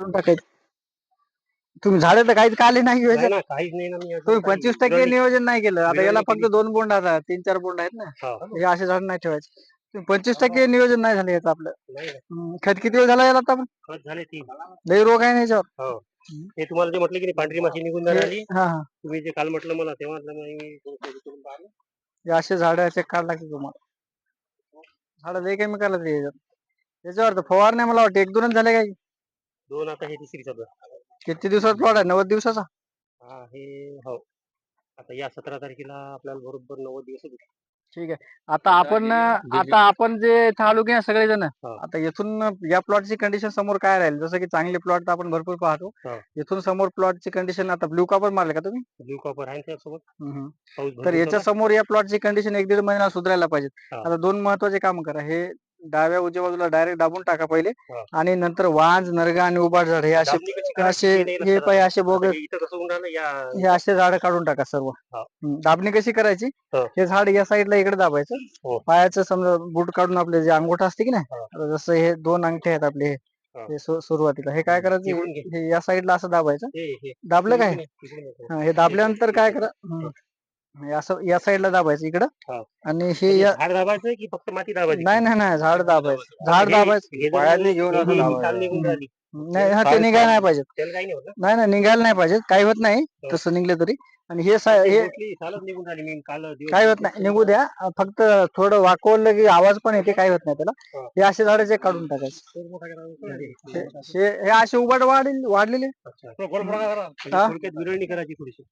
टाकायचं तुम्ही झाडं तर काहीच काढले नाही नाही योजना ना काहीच नाही ना मी अजून तुम्ही काही पंचवीस टक्के नियोजन नाही केलं. आता याला फक्त दोन बोंड आता तीन चार बोंड आहेत ना. हो. हे असे झाड नाही ठेवायचे. तुम्ही पंचवीस टक्के नियोजन नाही झालं याचं आपलं. नाही ना. हम्म, खत किती वेळ झाला याला आता? आपण खत झाले तीन. लई रोग आहे ना याच्यावर. हो. हे तुम्हाला जे म्हटलं की नाही, पांढरी माशी निघून नाही हा हा. तुम्ही जे काल म्हटलं मला तेव्हा म्हटलं मी थोडंसं हे करून पाहिलं. हे असे झाड असे काढ लागते तुम्हाला. झाड लई याच्यावर तर फवारण्या मला वाटतं. एक दोनच झाले काय? दोन आता हे तिसरी सध्या किती दिवसात प्लॉट आहे नव्वद दिवसाचा? हा हे हो. आता या सतरा तारखेला आपल्याला बरोबर नव्वद दिवस ठीक आहे. आता आपण आता आपण जे चालू घ्या सगळेजण हा. आता येथून या प्लॉटची कंडिशन समोर काय राहील? जसं की चांगले प्लॉट आपण भरपूर पाहतो. हा. इथून समोर प्लॉटची कंडिशन आता ब्ल्यू कॉपर मारले का तुम्ही? ब्ल्यू कॉपर आहे त्यासोबत हम्म. पाऊस तर भरपूर याच्या चालू समोर या प्लॉटची कंडिशन एक दीड महिना सुधारायला पाहिजे हा. आता दोन महत्त्वाचे काम करा. हे डाव्या उजव्या बाजूला डायरेक्ट दाबून टाका पहिले हा. आणि नंतर वांज नरगा आणि उबाड झाड हे. असे असे नाही हे पाय. असे बोगस हे इथं कसं होऊन राहिलं या हे असे झाड काढून टाका सर्व हा. हम्म. दाबणी कशी करायची हा. हे झाड या साईडला इकडे दाबायचं हो. पायाचं समजा बूट काढून आपले जे अंगोठा असते की नाही हा. आता जसं हे दोन अंगठे आहेत आपले हे हा. हे सु- सुरुवातीला हे काय करायचं घे. हे या साईडला असं दाबायचं हे हे दाबलं काय. हा, हे दाबल्यानंतर काय करा हम्म. हे असं या साईडला दाबायचं इकडं हा. आणि हे म्हणजे या झाड दाबायचं की फक्त माती दाबायची नाही नाही नाही झाड दाबायचं झाड हे- दाबायचं हे जर पायाने घेऊन असं हे दाबायचं. साल निघून हम्म. राहिली नाही हा ते निघायला नाही पाहिजे त्याला काही नाही होत ना नाही नाही निघायला नाही पाहिजे काही होत नाही हो. तसं निघलं तरी आणि हे सा- ते हे mostly सालच निघून राहिली मी काल दिवस काही होत नाही निघू द्या अं, फक्त थोडं वाकवलं की आवाज पण येते काही होत नाही त्याला हा. हे असे झाडाचे काढून टाकायचे खूप मोठा करा. हे हे- हे असे उबाड वाढेल वाढलेले अच्छा. म्हणजे हा? थोडक्यात विरळणी करायची थोडीशी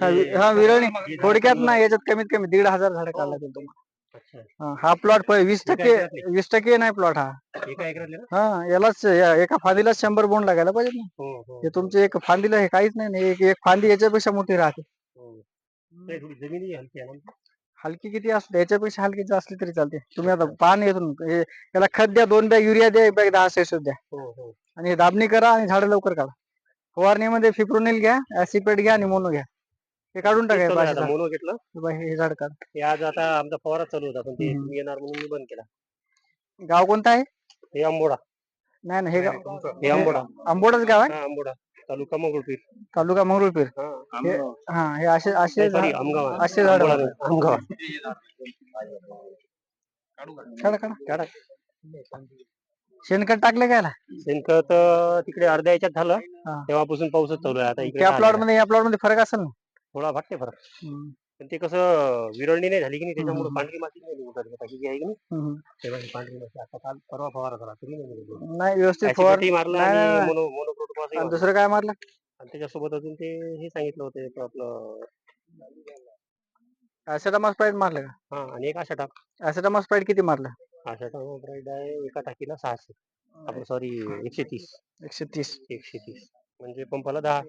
हा, वि- हे- हा विरळणी हे झाड थोडक्यात ना. याच्यात कमीत कमी दीड हजार झाडं काढला तुम्हाला अच्छा हा, हा प्लॉट वीस टक्के? वीस टक्के नाही प्लॉट हा. हा यालाच एका फांदीला शंभर बोंड लागायला पाहिजे ना. हो हो हे तुमचे एक फांदीला हे काहीच नाही ना. एक फांदी याच्यापेक्षा मोठी राहते. हो. हलकी किती असते याच्यापेक्षा हलकी असली तरी चालते. तुम्ही आता पान येतून हे याला खत द्या दोन बॅग युरिया द्या एक बॅग दहा सेस द्या. हो हो. आणि हे दाबणी करा आणि झाडं लवकर काढा. फवारणीमध्ये फिप्रोनिल घ्या ऍसिपेट घ्या आणि मोनो घ्या. हे काढून तेच टाका चालू आहे आता मोनो घेतलं. हे हे झाड काढ. हे आज आता आमचा फवारा चालू होता पण ते हम्म. तुम्ही येणार म्हणून मी बंद केला. गाव कोणतं आहे? हे आंबोडा नाही नाही हे गाव हे आंबोडा आंबोडच गाव आहे? हा आंबोडा तालुका मंगळपीर तालुका मंगरुळपीर हा. हे हा हे असे असे नाही, sorry, झाड- आहे. असे झाड आंबोडा नाही, आमगाव. काढा काढा. काढा. शेणखत टाकले काय याला? शेणखत अं, तिकडे अर्ध्या याच्यात झालं. हा. तेव्हापासून पाऊसच चालू आहे. आता इकडे त्या प्लॉट. मध्ये या प्लॉटमध्ये फरक असेल ना? थोडा वाटते फरक। हम्म, पण ते कसं विरळणी नाही झाली की नाही त्याच्यामुळे हम्म. पांढरी माती नाही निघून राहिली. बाकी जी आहे की नाही हम्म. तेव्हा ही पांढरी माती आता काल परवा फवारा झाला नाही व्यवस्थित फवार Acidity मारला नाही, नाही, आणि नाही. मोनो मोनोक्रोटोफॉसही आणि मारला. दुसरं काय मारलं? आणि त्याच्यासोबत अजून ते हे सांगितलं होतं एक आपलं ऍसिटामा स्प्राईट मारलं का? हा आणि एक आशा टाक ऍसिटामा स्प्राईट किती मारलं? आशा टाक ब्राईड आहे एका टाकीला सहाशे. आपण सॉरी एकशे तीस. एकशे तीस. एकशे तीस. म्हणजे पंपाला दहा.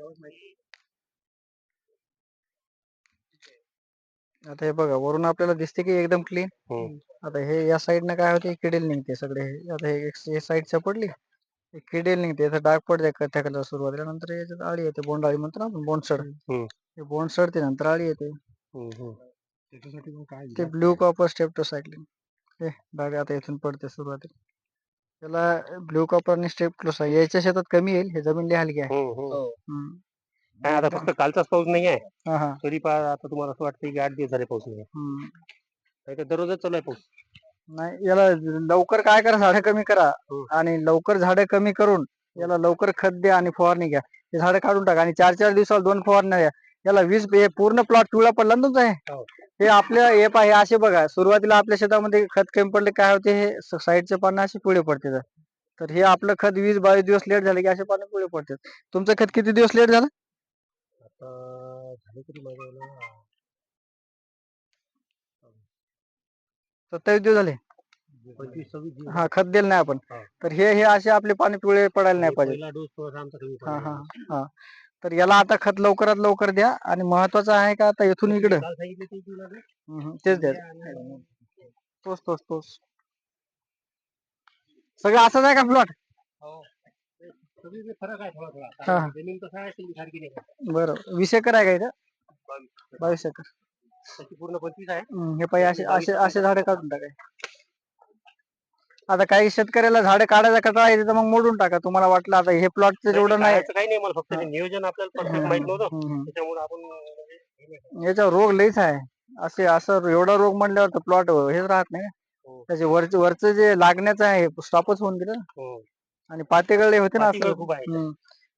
आता हे बघा वरून आपल्याला दिसते की एकदम क्लीन हम्म. आता हे या साईडनं काय होते किडेल निघते सगळे हे. आता हे एक- हे साईड चपडली हे किडेल निघते इथं डाग पडते कलर सुरुवातीला नंतर याच्यात आळी येते बोंडाळी म्हणतो ना आपण बोंडसड हम्म. हे बोंडसड ते नंतर आळी येते हम्म, हम्म. ते ब्ल्यू कॉपर स्टेप्टोसायक्लिन हे डाग आता इथून पडते सुरुवातीला त्याला ब्ल्यू कॉपर आणि स्टेप्टोसा याच्या शेतात कमी येईल हे जमीन लई हलकी आहे हम्म, हम्म. हम्म. काय आता फक्त कालचाच पाऊस नाही आहे. हा हा. तरी पा आता तुम्हाला असं वाटतं की आठ दिवस झाले पाऊस नाही हम्म. आहे तर दररोजच चालू आहे पाऊस. नाही याला लवकर काय करा झाडं कमी करा हम्म. आणि लवकर झाडं कमी करून याला लवकर खत द्या आणि फवारणी घ्या. हे झाडं काढून टाका आणि चार चार दिवसाला दोन फवारण्या द्या. याला वीस हे पूर्ण प्लॉट पिवळा पडला ना तुमचा हे? हो. हे आपल्या हे पा हे असे बघा सुरुवातीला आपल्या शेतामध्ये खत कमी पडले काय होते हे साईडचे पानं असे पिवळे पडते तर हे आपलं खत वीस बावीस दिवस लेट झाले की असे पानं पिवळे पडतात. तुमचं खत किती दिवस लेट झालं? झाले तरी माझ्या सत्तावीस दिवस झाले. पंचवीस सव्वीस दिवस हा. खत दिलं नाही आपण. हा. तर हे हे असे आपले पाणी पिवळे पडायला नाही पाहिजे. पहिला डोस थोडासा आमचा कमी हा पडला. हा हा. तर याला आता खत लवकरात लवकर द्या. आणि महत्वाचं आहे का आता इथून इकडं? काल सांगितलं ते तुला ना? हम्म, तेच द्या. आणि- तोच तोच तोच. सगळं असंच आहे का प्लॉट हो. सगळीकडे फरक आहे थोडा थोडा हा. कारण जमीन कसं आहे सगळी सारखी नाही आहे. बरं वीस एकर आहे का इथं बावीस. एकर त्याची पूर्ण पंचवीस आहे हम्म, हे पाहिजे असे असे असे झाडे काढून टाकाय आता काही शेतकऱ्याला झाडं काढायचा कंटाळा येते तर मग मोडून टाका तुम्हाला वाटलं आता हे प्लॉटचं जेवढं नाही काही नाही मला फक्त ते. नियोजन आपल्याला परफेक्ट हम्म, माहीत नव्हतं हम्म, हम्म. त्याच्यामुळे आपण म्हणजे हे नाही केलं. याच्यावर रोग लईच आहे असे असं एवढा रोग म्हणल्यावर तर प्लॉट हेच राहत नाही. हो. त्याचे वरचे वरचं जे लागण्याचं आहे स्टॉपच होऊन गेलं. हो. आणि पातेगळे होते ना पातेगळ असं? खूप आहे हम्म.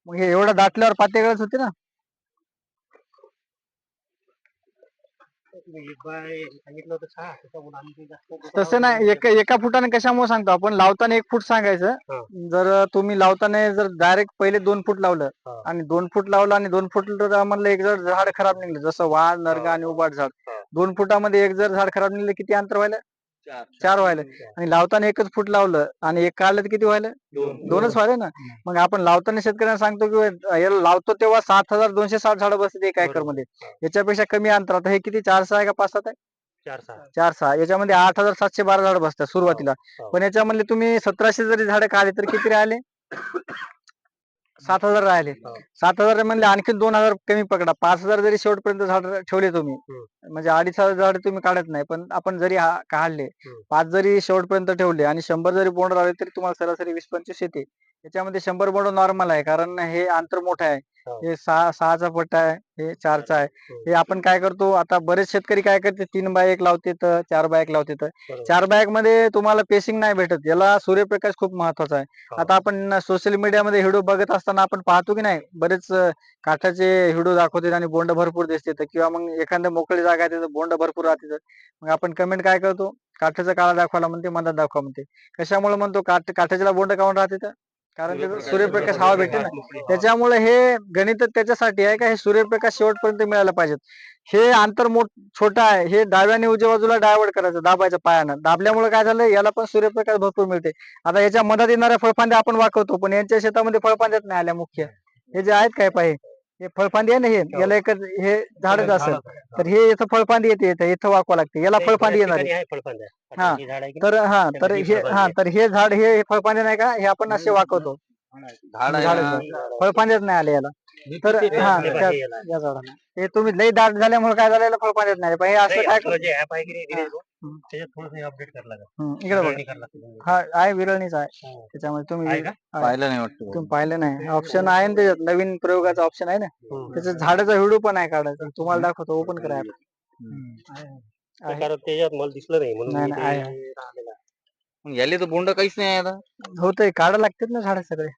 मग हे एवढं दाटल्यावर पातेगळच होते ना? तुम्ही एक बाय सांगितलं होतं सहा त्याच्यामुळे आम्ही काही जास्त डोकं तसं लावलं नाही एका एका फुटाने कशामुळे सांगतो? आपण लावताना एक फूट हा. सांगायचं जर तुम्ही लावताना जर डायरेक्ट पहिले दोन फूट लावलं. आणि दोन फूट लावलं आणि दोन फूट म्हणलं एक जर झाड खराब निघलं जसं वाण नरगा आणि उबाट झाड. हा. दोन फुटामध्ये एक जर झाड खराब निघलं किती अंतर व्हायला? चार. व्हायला. आणि लावताना एकच फूट लावलं आणि एक काढलं तर किती व्हायला? दोनच व्हायला ना? मग आपण लावताना शेतकऱ्यांना सांगतो की याला लावतो तेव्हा सात हजार दोनशे साठ झाडं बसतात एका एकर. मध्ये हा. याच्यापेक्षा कमी अंतरात हे किती? चार सहा आहे का पाच सात आहे? चार सहा. याच्यामध्ये आठ हजार सातशे बारा झाड बसतात सुरुवातीला. हो. पण याच्यामधले तुम्ही सतराशे जरी झाडं काढले तर किती राहिले? सात हजार राहिले हो. सात हजार म्हणले आणखी दोन हजार कमी पकडा पाच हजार जरी शेवटपर्यंत झाड ठेवले तुम्ही म्हणजे अडीच हजार झाड तुम्ही काढत नाही पण आपण जरी हा- काढले हम्म. पाच जरी शेवटपर्यंत ठेवले आणि शंभर जरी बोंड राहिले तरी तुम्हाला सरासरी वीस पंचवीस येते याच्यामध्ये शंभर बोंड नॉर्मल आहे कारण हे अंतर मोठं आहे हो. हे सहा सहाचा पट्टा आहे हे चारचा आहे हम्म. हे आपण काय करतो आता बरेच शेतकरी काय करते तीन बाय एक लावते तर चार बाय एक लावते तर. चार बॅगमध्ये तुम्हाला पेसिंग नाही भेटत याला सूर्यप्रकाश खूप महत्त्वाचा आहे हो. आता आपण सोशल मीडियामध्ये व्हिडिओ बघत असताना आपण पाहतो की नाही बरेच काठाचे व्हिडिओ दाखवतात आणि बोंड भरपूर दिसते किंवा मग एखाद्या मोकळी जागा आहे तिथं बोंड भरपूर राहते मग आपण कमेंट काय करतो काठाचा काळा दाखवायला म्हणते मधात दाखवा म्हणते कशामुळे म्हणतो काठ काठाच्या बोंड काऊन राहते तर कारण तिथं सूर्यप्रकाश हवा भेटते ना. त्याच्यामुळे हे गणित त्याच्यासाठी आहे का हे सूर्यप्रकाश शेवटपर्यंत मिळायला पाहिजेत. हे अंतर मोठ छोटं आहे. हे डाव्याने उजव्या बाजूला डायवर्ट करायचं दाबायचं पायानं. दाबल्यामुळे काय झालं? याला पण सूर्यप्रकाश भरपूर मिळते. आता याच्या मधात येणाऱ्या फळफांद्या आपण वाकवतो पण यांच्या शेतामध्ये फळफांद्याच नाही आल्या मुख्य. हे जे आहेत काय पाहिजे हे फळफांदी आहे ना हे? याला एकच हे झाडच असेल. तर हे इथं फळफांदी येते इथं इथं वाकवा लागते. याला फळफांदी येणार. आहे हा. ही झाड आहे की तर हा तर ही हे हा. तर हे झाड हे फळफांदे नाही का? हे आपण असे वाकवतो. ही. फळफांद्याच नाही आले याला. तर हा त्या- झाडाला. हे तुम्ही लई दाट झाल्यामुळे काय झालेलं? फळफांद्यात नाही. पण हे असं काय हा. त्याच्यात थोडंसं अपडेट करायला लागेल. हम्म, इकडे बघा. करणी करायला लागते. हा आहे विरळणीच आहे. हो. त्याच्यामध्ये तुम्ही आहे का? आहे. पाहिलं नाही वाटतं तुम्ही पाहिलं नाही. ऑप्शन आहे ना त्याच्यात. नवीन प्रयोगाचा ऑप्शन आहे ना. हम्म. त्याच्यात झाडाचा व्हिडिओ पण आहे काढायचा. तुम्हाला दाखवतो. ओपन करा app. आहे. कारण त्याच्यात मला दिसलं नाही. म्हणून नाही, मी नाही, ते आहे, राहिलेलं आहे. मग याले तर बोंड काहीच नाही आहे आता. होतंय. काढा लागतात ना झाड सगळे.